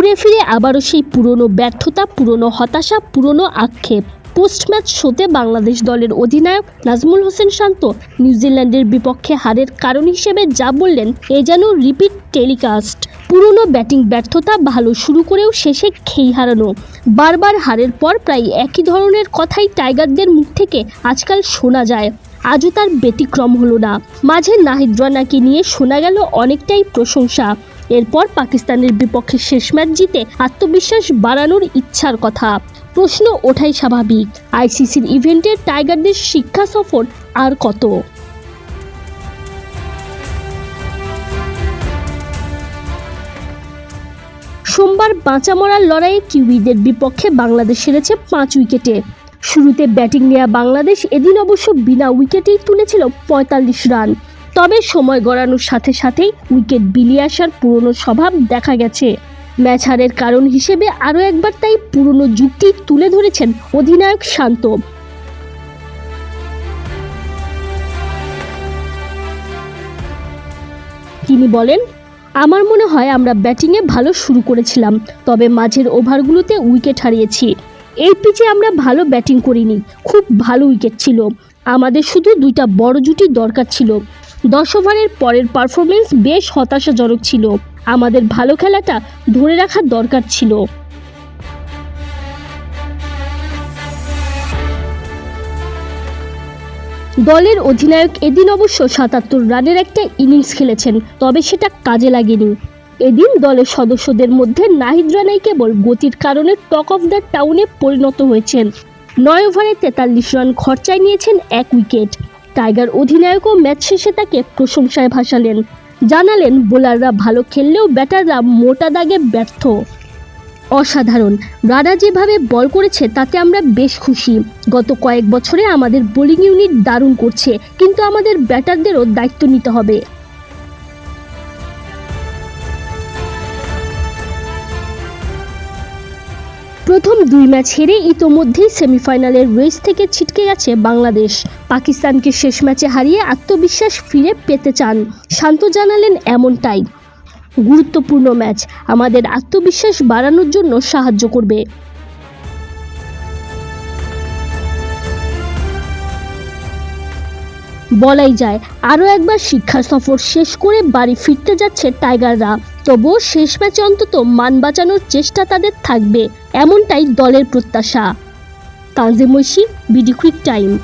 ঘুরে ফিরে আবারও সেই পুরনো ব্যর্থতা, পুরনো হতাশা, পুরনো আক্ষেপ। পোস্ট ম্যাচ শোতে বাংলাদেশ দলের অধিনায়ক নাজমুল হোসেন শান্ত নিউজিল্যান্ডের বিপক্ষে হারের কারণ হিসেবে যা বললেন, এ যেন রিপিট টেলিকাস্ট পুরনো ব্যাটিং ব্যর্থতা ভালো শুরু করেও শেষে খেই হারানো। বারবার হারের পর প্রায় একই ধরনের কথাই টাইগারদের মুখ থেকে আজকাল শোনা যায়। আজও তার ব্যতিক্রম হলো না। মাঝে নাহিদ রানাকে নিয়ে শোনা গেল অনেকটাই প্রশংসা। এরপর পাকিস্তানের বিপক্ষে শেষ ম্যাচ জিতে আত্মবিশ্বাস বাড়ানোর ইচ্ছার কথা। প্রশ্ন ওঠাই স্বাভাবিক। আইসিসির ইভেন্টে টাইগারদের শিক্ষা সফর আর কত? সোমবার বাঁচা মরার লড়াইয়ে কিউইদের বিপক্ষে বাংলাদেশ হেরেছে পাঁচ উইকেটে। শুরুতে ব্যাটিং নেওয়া বাংলাদেশ এদিন অবশ্য বিনা উইকেটেই তুলেছিল পঁয়তাল্লিশ রান। তবে সময় গড়ানোর সাথে সাথেই উইকেট বিলিয়ে আসার পুরনো স্বভাব দেখা গেছে। ম্যাচ হারের কারণ হিসেবে আরও একবার তাই পুরনো যুক্তি তুলে ধরেছেন অধিনায়ক শান্ত। তিনি বলেন, আমার মনে হয় আমরা ব্যাটিংয়ে ভালো শুরু করেছিলাম, তবে মাঝের ওভারগুলোতে উইকেট হারিয়েছি। এই পিচে আমরা ভালো ব্যাটিং করিনি, খুব ভালো উইকেট ছিল। আমাদের শুধু দুইটা বড় জুটি দরকার ছিল। দশ ওভারের পরের পারফরমেন্স বেশ হতাশাজনক ছিল। আমাদের ভালো খেলাটা ধরে রাখার দরকার ছিল। দলের অধিনায়ক এদিন অবশ্য সাতাত্তর রানের একটা ইনিংস খেলেছেন, তবে সেটা কাজে লাগেনি। এদিন দলের সদস্যদের মধ্যে নাহিদ রানাই কেবল গতির কারণে টক অফ দ্য টাউনে পরিণত হয়েছেন। নয় ওভারে তেতাল্লিশ রান খরচায় নিয়েছেন এক উইকেট। টাইগার অধিনায়কও ম্যাচ শেষে তাকে প্রশংসায় ভাসালেন। জানালেন, বোলাররা ভালো খেললেও ব্যাটাররা মোটা দাগে ব্যর্থ। অসাধারণ। রানা যেভাবে বল করেছে, তাতে আমরা বেশ খুশি। গত কয়েক বছরে আমাদের বোলিং ইউনিট দারুণ করছে, কিন্তু আমাদের ব্যাটারদেরও দায়িত্ব নিতে হবে। প্রথম দুই ম্যাচ হেরে ইতোমধ্যেই সেমিফাইনালের রেস থেকে ছিটকে গেছে বাংলাদেশ। পাকিস্তানকে শেষ ম্যাচে হারিয়ে আত্মবিশ্বাস ফিরে পেতে চান। শান্ত জানালেন এমনটাই। গুরুত্বপূর্ণ ম্যাচ। আমাদের আত্মবিশ্বাস বাড়ানোর জন্য সাহায্য করবে। বলাই যায়। আরও একবার শিক্ষা সফর শেষ করে বাড়ি ফিরতে যাচ্ছে টাইগাররা। তবুও শেষ ম্যাচে অন্তত মান বাঁচানোর চেষ্টা তাদের থাকবে, এমনটাই দলের প্রত্যাশা। Tanzim Oishi, BD quick time.